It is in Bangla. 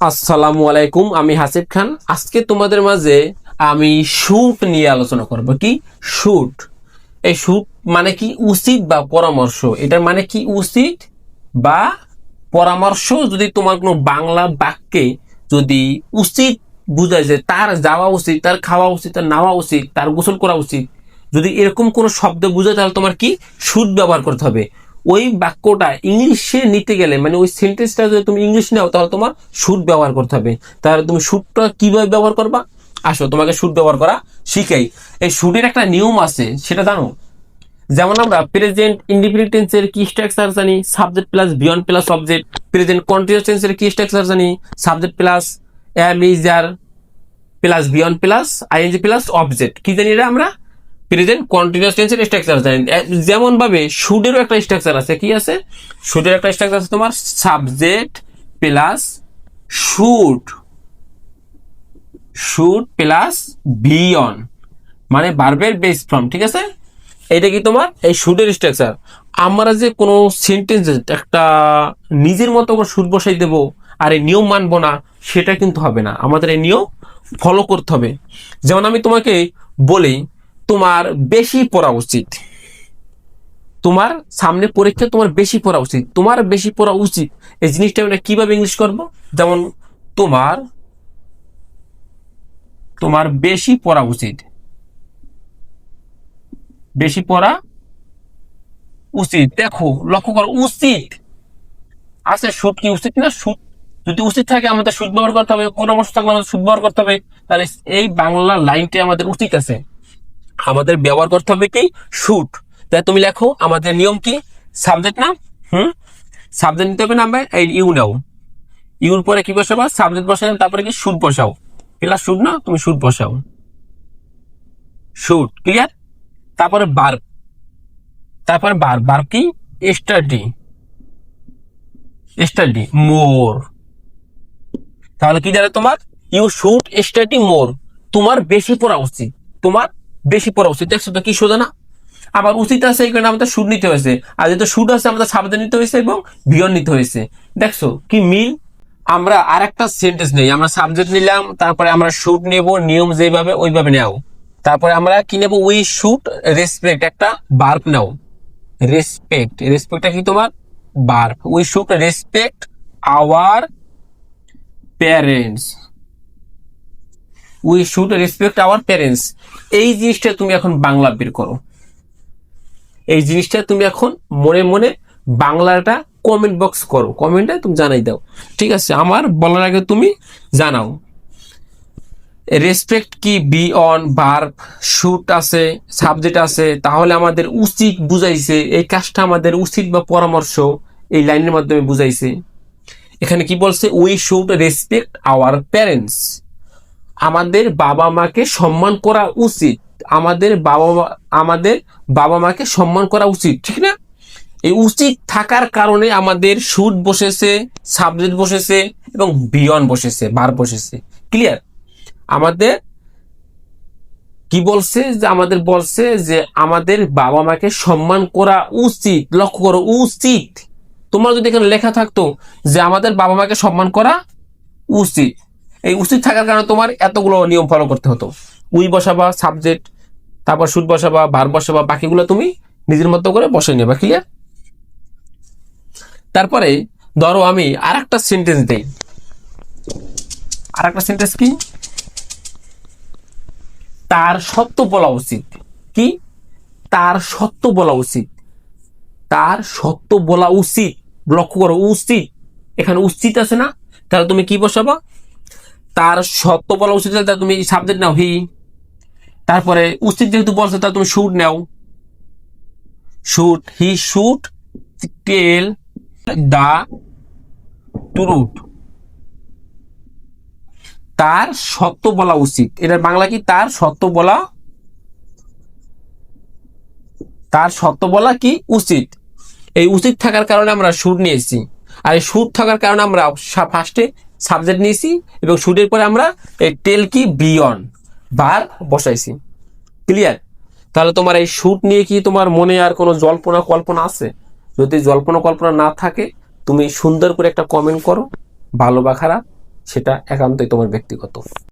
আসসালামু আলাইকুম, আমি হাসিব খান। আজকে তোমাদের মাঝে আমি শুট নিয়ে আলোচনা করব। কি? শুট এই শুট মানে কি? উচিত বা পরামর্শ? এটার মানে কি উচিত বা পরামর্শ? যদি তোমার কোনো বাংলা বাক্যে যদি উচিত বুঝায় যে তার যাওয়া উচিত, তার খাওয়া উচিত, তার নেওয়া উচিত, তার গোসল করা উচিত, যদি এরকম কোনো শব্দ বুঝায়, তাহলে তোমার কি? শুট ব্যবহার করতে হবে। ওই বাক্যটা ইংলিশে নিতে গেলে মানে ওই সেন্টেন্সটা যদি তুমি ইংলিশ নাও, তাহলে তোমার শুট ব্যবহার করতে হবে। তাহলে তুমি শুটটা কীভাবে ব্যবহার করবা? আসো, তোমাকে শুট ব্যবহার করা শিখাই। এই শুটের একটা নিয়ম আছে, সেটা জানো? যেমন আমরা প্রেজেন্ট ইন্ডিপেন্ডেন্ট কি স্ট্রাকচার জানি? Subject plus beyond plus object present continuous টেন্সের কি স্ট্রাকচার জানি? Subject plus am is are plus beyond plus ING plus object কি জানি এটা আমরা? প্রেজেন্ট কন্টিনিউয়াস টেন্সের স্ট্রাকচার এ- যেমন ভাবে শুডেরও একটা স্ট্রাকচার আছে, কি আছে? শুডের একটা স্ট্রাকচার আছে তোমার subject plus should should plus বিয়ন মানে বার্বের বেস ফর্ম ঠিক আছে? এটা কি তোমার? এই শুডের স্ট্রাকচার আমরা যে কোনো সেন্টেন্স একটা নিজের মতো করে সুর বসাই দেব আর এই নিয়ম মানবো না, সেটা কিন্তু হবে না। আমাদের এই নিয়ম ফলো করতে হবে। যেমন আমি তোমাকে বলি তোমার বেশি পড়া উচিত। তোমার সামনে পরীক্ষা তোমার বেশি পড়া উচিত। তোমার বেশি পড়া উচিত। এই জিনিসটা আমরা কীভাবে ইংলিশ করব? যেমন তোমার তোমার বেশি পড়া উচিত। বেশি পড়া উচিত। দেখো, লক্ষ্য করো, উচিত। আছে সুদ কি উচিত না সুদ। যদি উচিত থাকে, আমাদের সুদ ব্যবহার করতে হবে। পরামর্শ থাকলে আমাদের সুদ ব্যবহার করতে হবে। তাহলে এই বাংলা লাইনটি আমাদের উচিত আছে। আমাদের ব্যবহার করতে হবে কি? শুট তাই তুমি লেখো, আমাদের নিয়ম কি? সাবজেক্ট না হুম? সাবজেক্ট নিতে হবে না আমরা এই ইউ নাও। ইউর পরে কি বসাবা? সাবজেক্ট বসাও তারপরে কি? শুট বসাও। প্লাস শুট না? তুমি শুট বসাও। শুট ক্লিয়ার তারপরে বার তারপরে বার বার কি? স্টাডি স্টাডি মোর তাহলে কি জানে তোমার? ইউ শুড স্টাডি মোর তোমার বেশি পড়া উচিত। তোমার বেশি পড়া উচিত। দেখছ তো কি সোজা না আবার উচিত আছে এই কারণে আমাদের সুদ নিতে হয়েছে। আর যেহেতু সুদ আছে, আমাদের সাবধান নিতে হয়েছে এবং বিয়ন নিতে হয়েছে। দেখছ কি মিল? আমরা আর একটা সেন্টেন্স নেই। আমরা সাবজেক্ট নিলাম, তারপরে আমরা শুট নেব, নিয়ম যেভাবে ওইভাবে নেও। তারপরে আমরা কি নেব? উই শুট রেসপেক্ট একটা বার্ব নাও। রেসপেক্ট রেসপেক্টটা কি তোমার? Verb we should respect our parents we should respect our parents এই জিনিসটা তুমি এখন বাংলা বের করো। এই জিনিসটা তুমি এখন মনে মনে বাংলাটা কমেন্ট বক্স করো। কমেন্টে তুমি জানাই দাও। ঠিক আছে, আমার বলার আগে তুমি জানাও। রেসপেক্ট কি? বি অন ভার্ব শুট আছে সাবজেক্ট আছে। তাহলে আমাদের উচিত বুঝাইছে, এই কাজটা আমাদের উচিত বা পরামর্শ, এই লাইনের মাধ্যমে বুঝাইছে। এখানে কি বলছে? We should respect our parents আমাদের বাবা মাকে সম্মান করা উচিত। আমাদের বাবা মা আমাদের বাবা মাকে সম্মান করা উচিত, ঠিক না? এই উচিত থাকার কারণে আমাদের শুট বসেছে সাবজেক্ট বসেছে এবং বিয়ন বসেছে বার বসেছে। ক্লিয়ার আমাদের কি বলছে? যে আমাদের বলছে যে আমাদের বাবা মাকে সম্মান করা উচিত, লক্ষ্য করো, উচিত। তোমার যদি এখানে লেখা থাকতো যে আমাদের বাবা মাকে সম্মান করা উচিত এই উচিত থাকার কারণে তোমার এতগুলো নিয়ম ফলো করতে হতো। উই বসাবা সাবজেক্ট তারপর শুট বসাবা বার বসাবা, বাকিগুলো তুমি নিজের মতো করে বসে নেবা ক্লিয়ার তারপরে ধরো আমি আর একটা সেন্টেন্স দেই। আর একটা সেন্টেন্স কি? তার সত্য বলা উচিত। কি? তার সত্য বলা উচিত। তার সত্য বলা উচিত। লক্ষ্য করো, উচিত। এখানে উচিত আছে না? তাহলে তুমি কি বসাবা? তার সত্য বলা উচিত তাহলে তুমি সাবজেক্ট নাও, হি। তারপরে উচিত যেহেতু বলছে তা তুমি should now. Should he should tell the truth তার সত্য বলা উচিত। এটার বাংলা কি? তার সত্য বলা, তার সত্য বলা কি? উচিত। এই উচিত থাকার কারণে আমরা সুর নিয়েছি। আর এই সুর থাকার কারণে আমরা ফার্স্টে সাবজেক্ট নিয়েছি এবং শুটের পরে আমরা, এই টেল কি বিয়ন, বার বসাইছি। ক্লিয়ার তাহলে তোমার এই শুট নিয়ে কি তোমার মনে আর কোনো জল্পনা কল্পনা আছে? যদি জল্পনা কল্পনা না থাকে, তুমি সুন্দর করে একটা কমেন্ট করো, ভালো বা খারাপ, সেটা একান্তই তোমার ব্যক্তিগত।